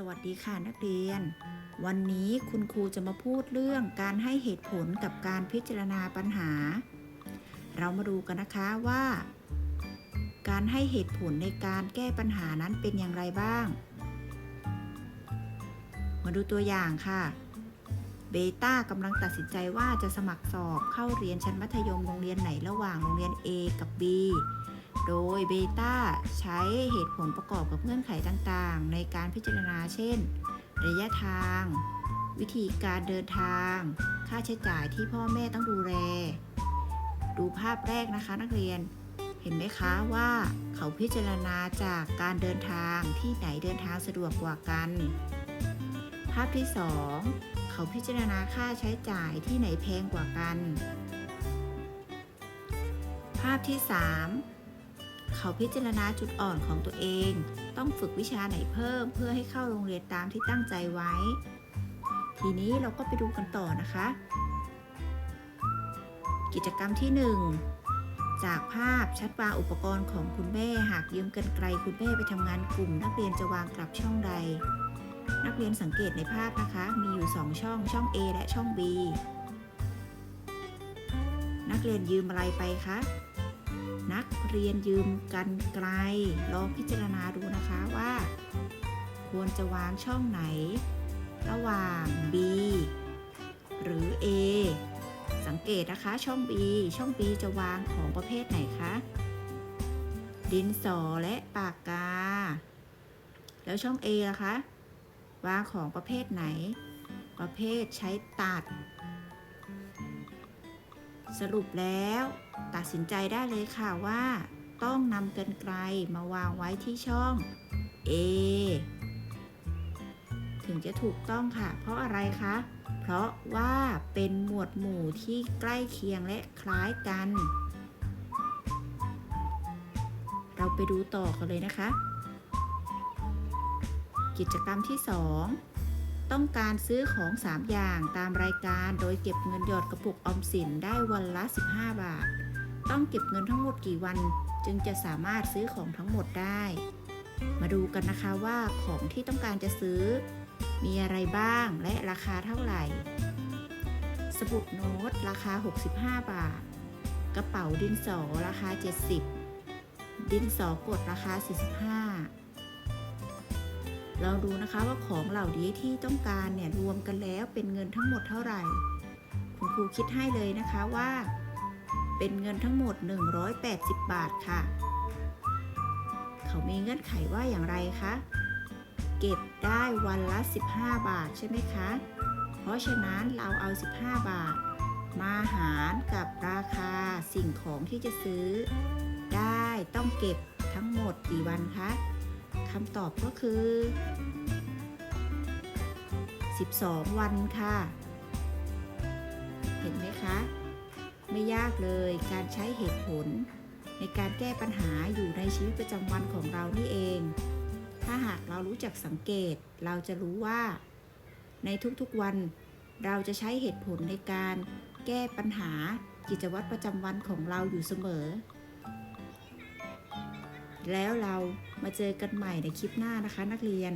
สวัสดีค่ะนักเรียน วันนี้คุณครูจะมาพูดเรื่องการให้เหตุผลกับการพิจารณาปัญหา เรามาดูกันนะคะว่า การให้เหตุผลในการแก้ปัญหานั้นเป็นอย่างไรบ้าง มาดูตัวอย่างค่ะ เบต้ากำลังตัดสินใจว่าจะสมัครสอบเข้าเรียนชั้นมัธยมโรงเรียนไหนระหว่างโรงเรียน A กับ B โดยเบต้าใช้เหตุผลประกอบกับเงื่อนไขต่างๆ ในการพิจารณาเช่น ระยะทาง วิธีการเดินทาง ค่าใช้จ่ายที่พ่อแม่ต้องดูแล ดูภาพแรกนะคะนักเรียน เห็นไหมคะว่าเขาพิจารณาจากการเดินทางที่ไหนเดินทางสะดวกกว่ากัน ภาพที่ 2 เขาพิจารณาค่าใช้จ่ายที่ไหนแพงกว่ากัน ภาพที่ 3 เขาพิจารณาจุดอ่อนของตัวเอง ต้องฝึกวิชาไหนเพิ่ม เพื่อให้เข้าโรงเรียนตามที่ตั้งใจไว้ ทีนี้เราก็ไปดูกันต่อนะคะ กิจกรรมที่ 1 จากภาพชัดวางอุปกรณ์ของคุณแม่ หากยืมกันไกลคุณแม่ไปทำงานกลุ่ม นักเรียนจะวางกลับช่องใด นักเรียนสังเกตในภาพนะคะ มีอยู่ 2 ช่อง ช่อง A และช่อง B นักเรียนยืมอะไรไปคะ นักเรียนยืมกันไกล ลองพิจารณาดูนะคะว่า ควรจะวางช่องไหน ระหว่าง B หรือ A สังเกตนะคะช่อง B ช่อง B จะวางของประเภทไหนคะ ดินสอและปากกา แล้วช่อง A ล่ะคะ วางของประเภทไหน ประเภทใช้ตัด สรุปแล้ว ตัดสินใจได้เลยค่ะว่า ต้องนำกันไกลมาวางไว้ที่ช่อง A ถึงจะถูกต้องค่ะ เพราะอะไรคะ เพราะว่าเป็นหมวดหมู่ที่ใกล้เคียงและคล้ายกัน เราไปดูต่อกันเลยนะคะ กิจกรรมที่ 2 ต้องการซื้อของ 3 อย่างตามรายการโดยเก็บเงินหยอดกระปุกออมสินได้วันละ 15 บาท ต้องเก็บเงินทั้งหมดกี่วันจึงจะสามารถซื้อของทั้งหมดได้ มาดูกันนะคะว่าของที่ต้องการจะซื้อ มีอะไรบ้างและราคาเท่าไหร่ สมุดโน้ตราคา 65 บาท กระเป๋าดินสอราคา 70 ดินสอกดราคา 45 เราดูนะคะว่าของเหล่านี้ที่ต้องการเนี่ยรวมกันแล้วเป็นเงินทั้งหมดเท่าไหร่ คุณครูคิดให้เลยนะคะว่า เป็นเงินทั้งหมด 180 บาทค่ะ เขามีเงื่อนไขว่าอย่างไรคะเก็บได้วันละ 15 บาทใช่ไหมคะ เพราะฉะนั้นเราเอา 15 บาท มาหารกับราคาสิ่งของที่จะซื้อ ได้ต้องเก็บทั้งหมดกี่วันคะ คำตอบก็คือ 12 วันค่ะ เห็นไหมคะ ไม่ยากเลยการใช้เหตุผล ในการแก้ปัญหาอยู่ในชีวิตประจำวันของเรานี่เอง ถ้าหากเรารู้จักสังเกต เราจะรู้ว่า ในทุกๆวัน เราจะใช้เหตุผลในการแก้ปัญหากิจวัตรประจำวันของเราอยู่เสมอ แล้วเรามาเจอกันใหม่ในคลิปหน้านะคะ นักเรียน